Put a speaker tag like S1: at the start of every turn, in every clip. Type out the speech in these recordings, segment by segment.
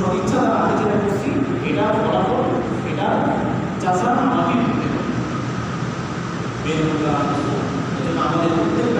S1: সদিচ্ছা দ্বারা আমি যেটা করছি এটা ফলাফল এটা চাষা আমাকে বের করতে হবে আমাদের প্রত্যেকটা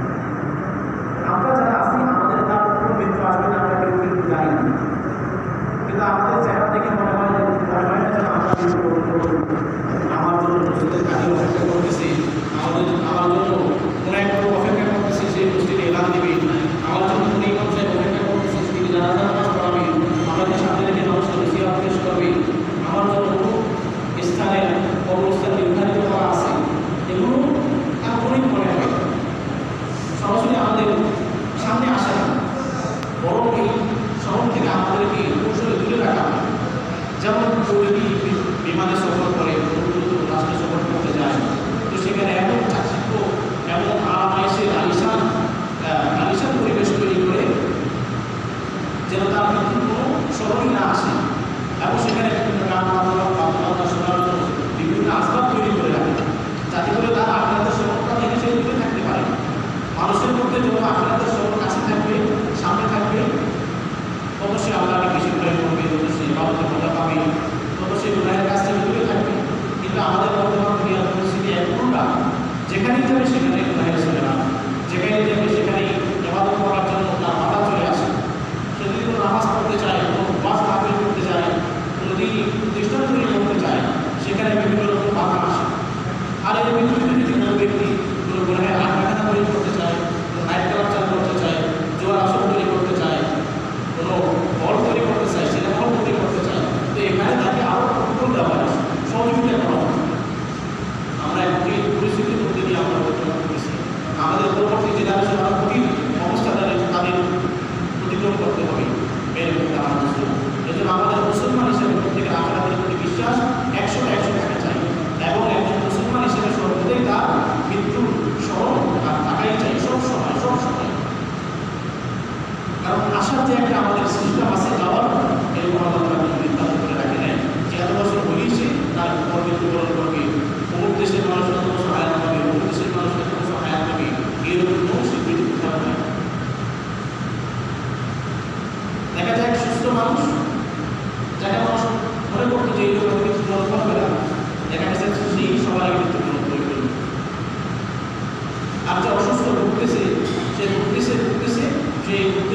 S1: see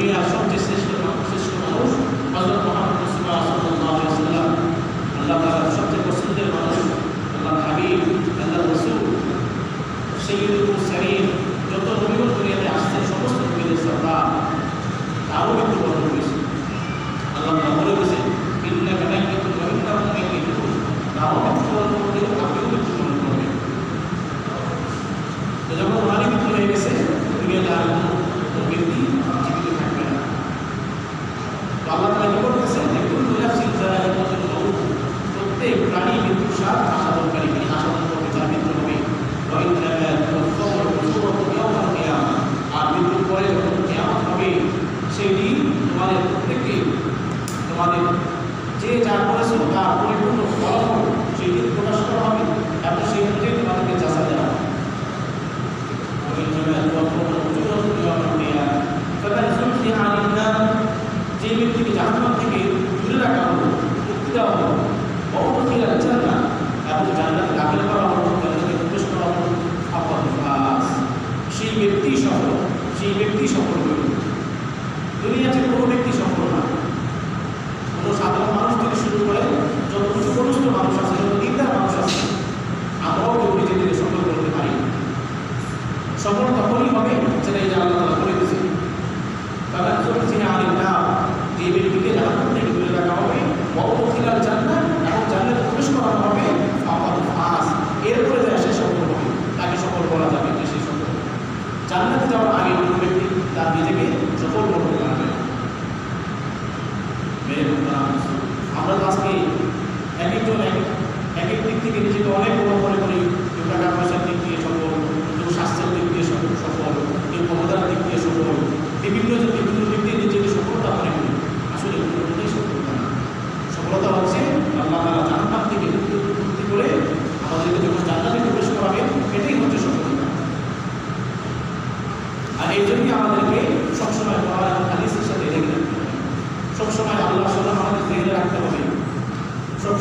S1: দুনিয়া সবচেয়ে শ্রেষ্ঠ শ্রেষ্ঠ মানুষ হজরত মোহাম্মদ মুসিবা সাল্লাহ ইসলাম আল্লাহ তালার সবচেয়ে পছন্দের মানুষ আল্লাহ হাবিব আল্লাহ রসুল সৈয়দুল শরীফ যত নবীগণ দুনিয়াতে আসছে সমস্ত নবীদের সর্দার। তারও মৃত্যুবরণ করেছে আল্লাহ তালা বলে গেছে ইন্না কানাই কিন্তু রহিন্দা মনে কিন্তু তারও মৃত্যুবরণ করবে আপনিও মৃত্যুবরণ করবেন যখন ওনারই মৃত্যু হয়ে গেছে, দুনিয়াতে আর কোনো ব্যক্তি জীবিত জান্নাতে যাওয়ার আগে কোনো ব্যক্তি তার নিজেকে